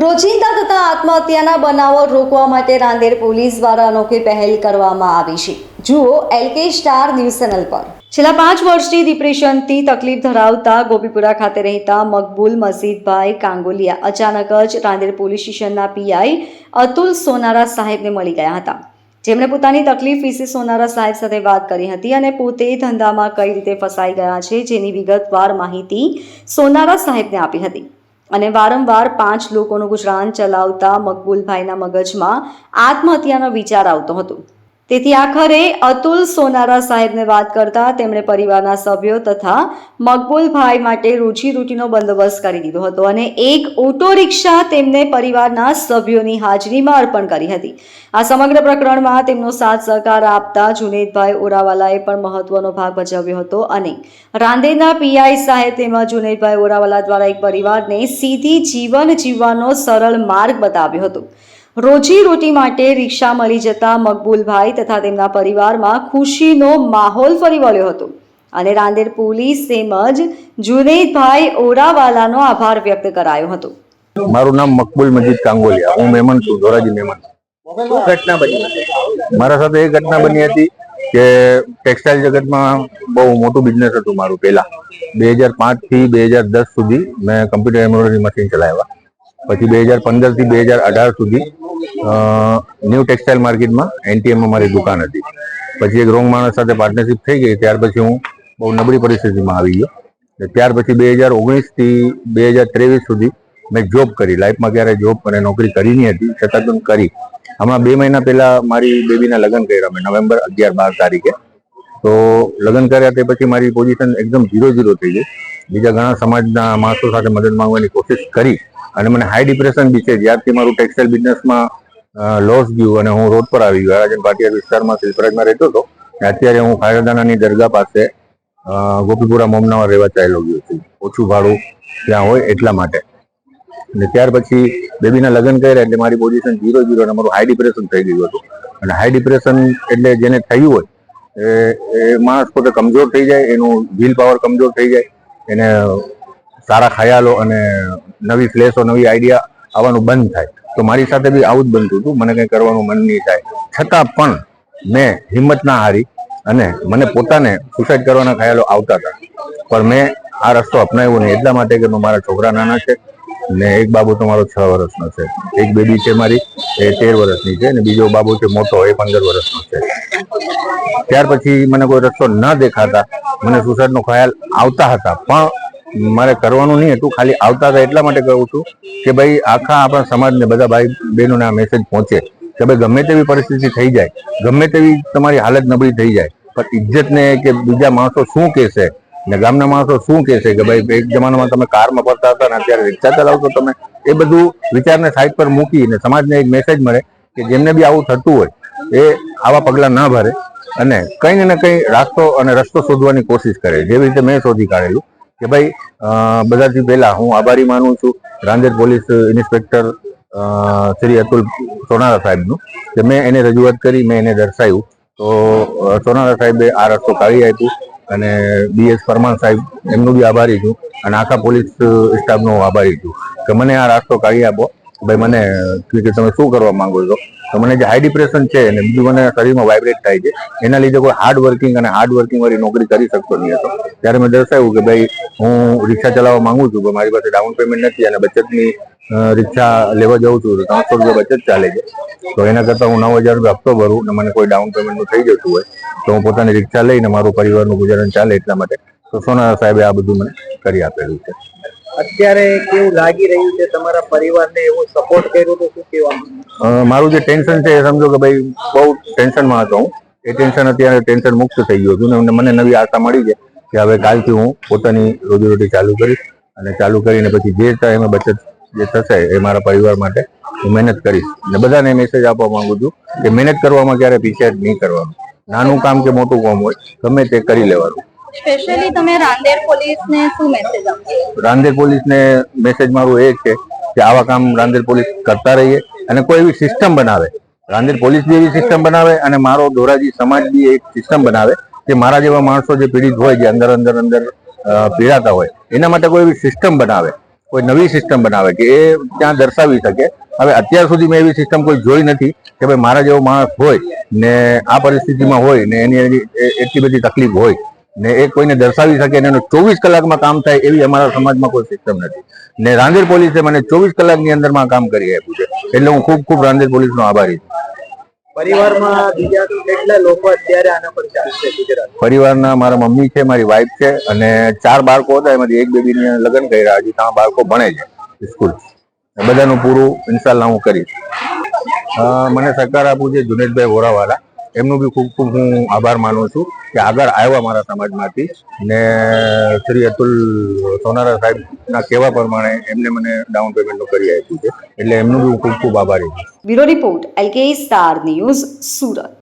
રોજિંદા થતા આત્મહત્યાના બનાવો રોકવા માટે રાંદેર પોલીસ દ્વારા અનોખી પહેલ કરવામાં આવી છે. જુઓ એલકે સ્ટાર ન્યૂઝ ચેનલ પર. છેલ્લા પાંચ વર્ષથી ડિપ્રેશનથી તકલીફ ધરાવતા ગોપીપુરા ખાતે રહેતા મકબૂલ મસીદભાઈ કાંગોલિયા અચાનક જ રાંદેર પોલીસ સ્ટેશનના પીઆઈ અતુલ સોનારા સાહેબને મળી ગયા હતા. જેમણે પોતાની તકલીફ વિશે સોનારા સાહેબ સાથે વાત કરી હતી અને પોતે ધંધામાં કઈ રીતે ફસાઈ ગયા છે જેની વિગતવાર માહિતી સોનારા સાહેબને આપી હતી. અને વારંવાર પાંચ લોકોનું ગુજરાન ચલાવતા મકબૂલભાઈના મગજમાં આત્મહત્યાનો વિચાર આવતો હતો. તેથી આખરે અતુલ સોનારા સાહેબને વાત કરતા તેમણે પરિવારના સભ્યો તથા મકબૂલભાઈ માટે રોજીરોટીનો બંદોબસ્ત કરી દીધો હતો અને એક ઓટો રિક્ષા તેમને પરિવારના સભ્યોની હાજરીમાં અર્પણ કરી હતી. આ સમગ્ર પ્રકરણમાં તેમનો સાથ સહકાર આપતા જુનેદભાઈ ઓરાવાલાએ પણ મહત્વનો ભાગ ભજવ્યો હતો અને રાંદેરના પીઆઈ સાહેબ તેમજ જુનેદભાઈ ઓરાવાલા દ્વારા એક પરિવારને સીધી જીવન જીવવાનો સરળ માર્ગ બતાવ્યો હતો. રોજી રોટી માટે રિક્ષા મળી જતા મકબૂલભાઈ તથા તેમના પરિવારમાં ખુશીનો માહોલ ફરી વળ્યો હતો. અને રાંદેર પોલીસ તેમજ જુનેદભાઈ ઓરાવાલાનો આભાર વ્યક્ત કરાયો હતો. મારું નામ મકબૂલ મજીદ કાંગોલિયા. હું મહેમાન છું ધોરાજી મહેમાન ઘટના બની. મારા સાથે એ ઘટના બની હતી કે ટેક્સટાઇલ જગતમાં બહુ મોટું બિઝનેસ હતું મારું પહેલા. બે હજાર પાંચથી બે હજાર દસ સુધી મેં કમ્પ્યુટર એમ્બ્રોઇડરી મશીન ચલાવ્યા. પછી બે હજાર પંદરથી બે હજાર અઢાર સુધી ન્યૂ ટેક્સટાઇલ માર્કેટમાં એનટીએમમાં મારી દુકાન હતી. પછી એક રોંગ માણસ સાથે પાર્ટનરશિપ થઈ ગઈ, ત્યાર પછી હું બહુ નબળી પરિસ્થિતિમાં આવી ગયો. ત્યાર પછી બે હજાર ઓગણીસથી બે હજાર ત્રેવીસ સુધી મેં જોબ કરી. લાઈફમાં ક્યારે જોબ અને નોકરી કરી નહીં હતી, છતાં પણ કરી. હમણાં બે મહિના પહેલા મારી બેબીના લગ્ન કર્યા મેં નવેમ્બર અગિયાર બાર તારીખે. તો લગ્ન કર્યા તે પછી મારી પોઝિશન એકદમ ઝીરો ઝીરો થઈ ગઈ. બીજા ઘણા સમાજના માણસો સાથે મદદ માંગવાની કોશિશ કરી. અને મને હાઈ ડિપ્રેશન બી છે. જ્યારથી મારું ટેક્સટાઇલ બિઝનેસમાં લોસ ગયું અને હું રોડ પર આવી ગયો. રાજન પાટિયા વિસ્તારમાં શિલ્પરાજમાં રહેતો હતો. અત્યારે હું ખાયરદાનાની દરગાહ પાસે ગોપીપુરા મોમનામાં રહેવા ચાલ્યો ગયો છું. ઓછું ભાડું ત્યાં હોય એટલા માટે. અને ત્યાર પછી બેબીના લગ્ન કર્યા એટલે મારી પોઝિશન ઝીરો ઝીરો અને મારું હાઈ ડિપ્રેશન થઈ ગયું હતું. અને હાઈ ડિપ્રેશન એટલે જેને થયું હોય, એ માણસ પોતે કમજોર થઈ જાય, એનું વિલ પાવર કમજોર થઈ જાય, એને સારા ખયાલો અને નવી ફ્લેશો, નવી આઈડિયા આવવાનું બંધ થાય. તો મારી સાથે બી આવું જ બનતું હતું. મને કંઈ કરવાનું મન નહીં થાય. છતાં પણ મેં હિંમત ના હારી અને મને પોતાને સુસાઇડ કરવાના ખ્યાલો આવતા હતા. પણ મેં આ રસ્તો અપનાવ્યો નહીં. એટલા માટે કે મારા છોકરા નાના છે ને એક બાબુ તો મારો છ વર્ષનો છે. એક બેબી છે મારી, એ તેર વર્ષની છે અને બીજો બાબુ છે મોટો, એ પંદર વર્ષનો છે. ત્યાર પછી મને કોઈ રસ્તો ન દેખાતા. મને સુસાઇડનો ખ્યાલ આવતા હતા. પણ મારે કરવાનું નહીં હતું ખાલી આવતા હતા એટલા માટે કહું છું કે ભાઈ આખા આપણા સમાજને બધા ભાઈ બહેનોને આ મેસેજ પહોંચે કે ભાઈ ગમે તેવી પરિસ્થિતિ થઈ જાય, ગમે તેવી તમારી હાલત નબળી થઈ જાય, પણ ઇજ્જતને કે બીજા માણસો શું કહેશે ને ગામના માણસો શું કહેશે કે ભાઈ એક જમાનામાં તમે કારમાં ફરતા હતા ને અત્યારે રિક્ષા ચલાવતો તમે, એ બધું વિચારને સાઈડ પર મૂકીને સમાજને એક મેસેજ મળે કે જેમને બી આવું થતું હોય, એ આવા પગલાં ના ભરે અને કંઈ ને કંઈ રાસ્તો અને રસ્તો શોધવાની કોશિશ કરે, જેવી રીતે મેં શોધી કાઢેલું. કે ભાઈ બધાથી પહેલા હું આભારી માનું છું રાંદેર પોલીસ ઇન્સ્પેક્ટર શ્રી અતુલ સોનારા સાહેબનું કે મેં એને રજૂઆત કરી, મેં એને દર્શાવ્યું. તો સોનારા સાહેબે આ રસ્તો કાઢી આપ્યું અને બીએસ પરમાર સાહેબ, એમનું બી આભારી છું અને આખા પોલીસ સ્ટાફનો આભારી છું કે મને આ રસ્તો કાઢી આપો. ભાઈ, મને કે તમે શું કરવા માંગો છો? મને જે હાઈ ડિપ્રેશન છે અને બીજું મને શરીરમાં વાઇબ્રેટ થાય છે એના લીધે કોઈ હાર્ડ વર્કિંગ અને હાર્ડ વર્કિંગ વાળી નોકરી કરી શકતો નહીં હતો. ત્યારે મેં દર્શાવ્યું કે ભાઈ હું રિક્ષા ચલાવવા માંગુ છું પણ મારી પાસે ડાઉન પેમેન્ટ નથી અને બચતની રિક્ષા લેવા જાઉં છું તો ત્રણસો રૂપિયા બચત ચાલે છે. તો એના કરતાં હું નવ હજાર રૂપિયા હપ્તો ભરું અને મને કોઈ ડાઉન પેમેન્ટનું થઈ જતું હોય તો હું પોતાની રિક્ષા લઈને મારું પરિવારનું ગુજરાન ચાલે એટલા માટે. તો સોનારા સાહેબે આ બધું મને કરી આપેલું છે. અત્યારે કેવું લાગી રહ્યું છે તમારા પરિવારને એવો સપોર્ટ કર્યો તો શું કહેવા માંગો? અ, મારું જે ટેન્શન છે એ સમજો કે ભાઈ બહુ ટેન્શનમાં હતો હું. એ ટેન્શન અત્યારે ટેન્શન મુક્ત થઈ ગયું હતું ને મને નવી આશા મળી છે કે હવે કાલથી હું પોતાની રોજીરોટી ચાલુ કરીશ અને ચાલુ કરીને પછી જે ટાઈમે બચત જે થશે એ મારા પરિવાર માટે હું મહેનત કરીશ. અને બધાને મેસેજ આપવા માંગુ છું કે મહેનત કરવામાં ક્યારે પીછેટ નહીં કરવાનું. નાનું કામ કે મોટું કામ હોય ગમે તે કરી લેવાનું. સ્પેશિયલી તમે રાંદેર પોલીસને શું મેસેજ આપશો રાંદેર પોલીસને મેસેજ મારું એ છે કે આવા કામ રાંદેર પોલીસ કરતા રહીએ. અને કોઈ એવી સિસ્ટમ બનાવે. રાંદેર પોલીસ બી એવી સિસ્ટમ બનાવે અને મારો ધોરાજી સમાજ બી એક સિસ્ટમ બનાવે કે મારા જેવા માણસો જે પીડિત હોય, જે અંદર અંદર અંદર પીડાતા હોય, એના માટે કોઈ એવી સિસ્ટમ બનાવે. કોઈ નવી સિસ્ટમ બનાવે કે એ ત્યાં દર્શાવી શકે. હવે અત્યાર સુધી મેં એવી સિસ્ટમ કોઈ જોઈ નથી કે ભાઈ મારા જેવો માણસ હોય ને આ પરિસ્થિતિમાં હોય ને એની એટલી બધી તકલીફ હોય. ને એ કોઈને દર્શાવી શકે ને એનું ચોવીસ કલાકમાં કામ થાય એવી અમારા સમાજમાં કોઈ સિસ્ટમ નથી. ને રાંદેર પોલીસે મને ચોવીસ કલાકની અંદરમાં કામ કરી આપ્યું છે. એટલે હું ખૂબ ખૂબ રાંદેર પોલીસનો આભારી છું. પરિવારમાં બીજા કેટલા લોકો અત્યારે આના પર ચાલશે ગુજરાત પરિવારના મારા મમ્મી છે મારી વાઈફ છે અને ચાર બાળકો હતા. એમાંથી એક બેબીને લગ્ન કર્યા. હજી ત્રણ બાળકો ભણે છે સ્કૂલ બધાનું પૂરું ઇન્શાલ્લાહ હું કરીશ. મને સરકાર આપું છે જુનેદભાઈ વોરાવાલા. એમનું બી ખૂબ ખૂબ હું આભાર માનું છું કે આગળ આવ્યા મારા સમાજમાંથી ને શ્રી અતુલ સોનારા સાહેબના કહેવા પ્રમાણે એમને મને ડાઉન પેમેન્ટનું કરી આપ્યું છે. એટલે એમનું બી ખૂબ ખૂબ આભારી છું. Bureau report LK star news Surat.